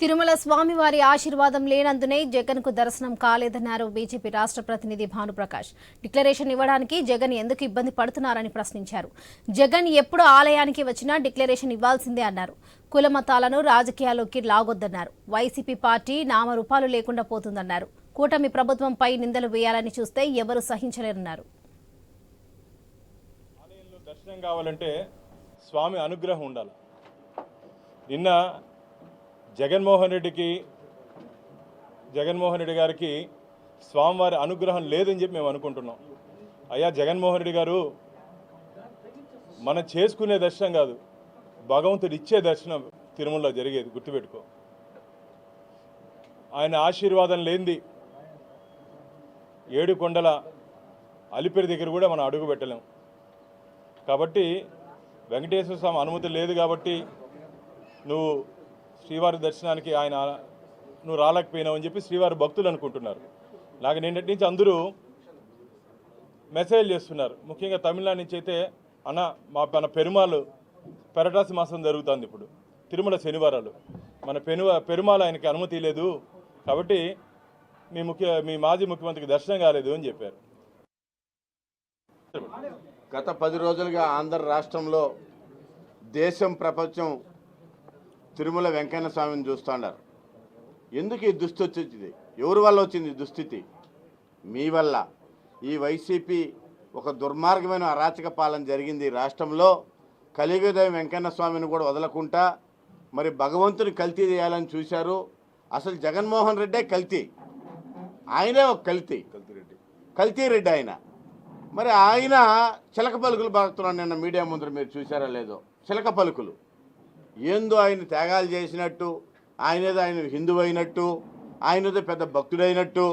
తిరుమల స్వామివారి ఆశీర్వాదం లేనందునే జగన్కు దర్శనం కాలేదన్నారు బీజేపీ రాష్ట్ర ప్రతినిధి భానుప్రకాష్ డిక్లరేషన్ ఇవ్వడానికి జగన్ ఎందుకు ఇబ్బంది పడుతున్నారని ప్రశ్నించారు. జగన్ ఎప్పుడు ఆలయానికి వచ్చినా డిక్లరేషన్ ఇవ్వాల్సిందే అన్నారు. కుల మతాలను రాజకీయాల్లోకి లాగొద్దన్నారు. వైసీపీ పార్టీ నామరూపాలు లేకుండా పోతుందన్నారు. కూటమి ప్రభుత్వంపై నిందలు వేయాలని చూస్తే ఎవరు సహించలేరన్నారు. దర్శనం కావాలంటే స్వామి అనుగ్రహం ఉండాలి. నిన్న జగన్మోహన్ రెడ్డికి జగన్మోహన్ రెడ్డి గారికి స్వామివారి అనుగ్రహం లేదని చెప్పి మేము అనుకుంటున్నాం. అయ్యా జగన్మోహన్ రెడ్డి గారు మనం చేసుకునే దర్శనం కాదు భగవంతుడు ఇచ్చే దర్శనం తిరుమలలో జరిగేది గుర్తుపెట్టుకో. ఆయన ఆశీర్వాదం లేనిది ఏడు కొండల అలిపిరి దగ్గర కూడా మనం అడుగు పెట్టలేం. కాబట్టి వెంకటేశ్వర స్వామి అనుమతి లేదు కాబట్టి నువ్వు శ్రీవారి దర్శనానికి ఆయన నువ్వు రాలేకపోయినావు అని చెప్పి శ్రీవారి భక్తులు అనుకుంటున్నారు. నాకు నిన్నటి నుంచి అందరూ మెసేజ్ చేస్తున్నారు. ముఖ్యంగా తమిళనాడు నుంచి అయితే అన్న మా మన పెరుమాలు పెరటాసి మాసం జరుగుతుంది ఇప్పుడు తిరుమల శనివారాలు. మన పెను పెరుమాల ఆయనకి అనుమతి లేదు కాబట్టి మీ ముఖ్య మీ మాజీ ముఖ్యమంత్రికి దర్శనం కాలేదు అని చెప్పారు. గత పది రోజులుగా ఆంధ్ర రాష్ట్రంలో దేశం ప్రపంచం తిరుమల వెంకయ్య స్వామిని చూస్తున్నారు ఎందుకు ఈ దుస్థితి వచ్చింది ఎవరి వల్ల వచ్చింది దుస్థితి? మీ వల్ల. ఈ వైసీపీ ఒక దుర్మార్గమైన అరాచక పాలన జరిగింది రాష్ట్రంలో. కలియుగదయం వెంకన్న స్వామిని కూడా వదలకుండా మరి భగవంతుని కల్తీ చేయాలని చూశారు. అసలు జగన్మోహన్ రెడ్డే కల్తీ. ఆయనే ఒక కల్తీ. కల్తీ రెడ్డి ఆయన. మరి ఆయన చిలక పలుకులు బాగుతున్నాను నిన్న మీడియా ముందర మీరు చూసారా లేదో. చిలక పలుకులు. ఏందో ఆయన త్యాగాలు చేసినట్టు ఆయనేదో ఆయన హిందువు అయినట్టు ఆయనదో పెద్ద భక్తుడైనట్టు.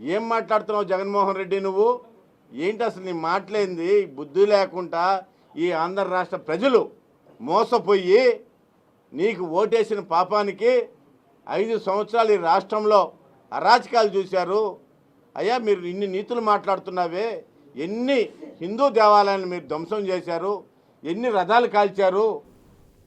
ఏం మాట్లాడుతున్నావు జగన్మోహన్ రెడ్డి నువ్వు? ఏంటి అసలు నీ మాటలేంది? బుద్ధి లేకుండా ఈ ఆంధ్ర రాష్ట్ర ప్రజలు మోసపోయి నీకు ఓటేసిన పాపానికి ఐదు సంవత్సరాలు ఈ రాష్ట్రంలో అరాచకాలు చూశారు. అయ్యా మీరు ఇన్ని నీతులు మాట్లాడుతున్నావే. ఎన్ని హిందూ దేవాలయాలను మీరు ధ్వంసం చేశారు. ఎన్ని రథాలు కాల్చారు?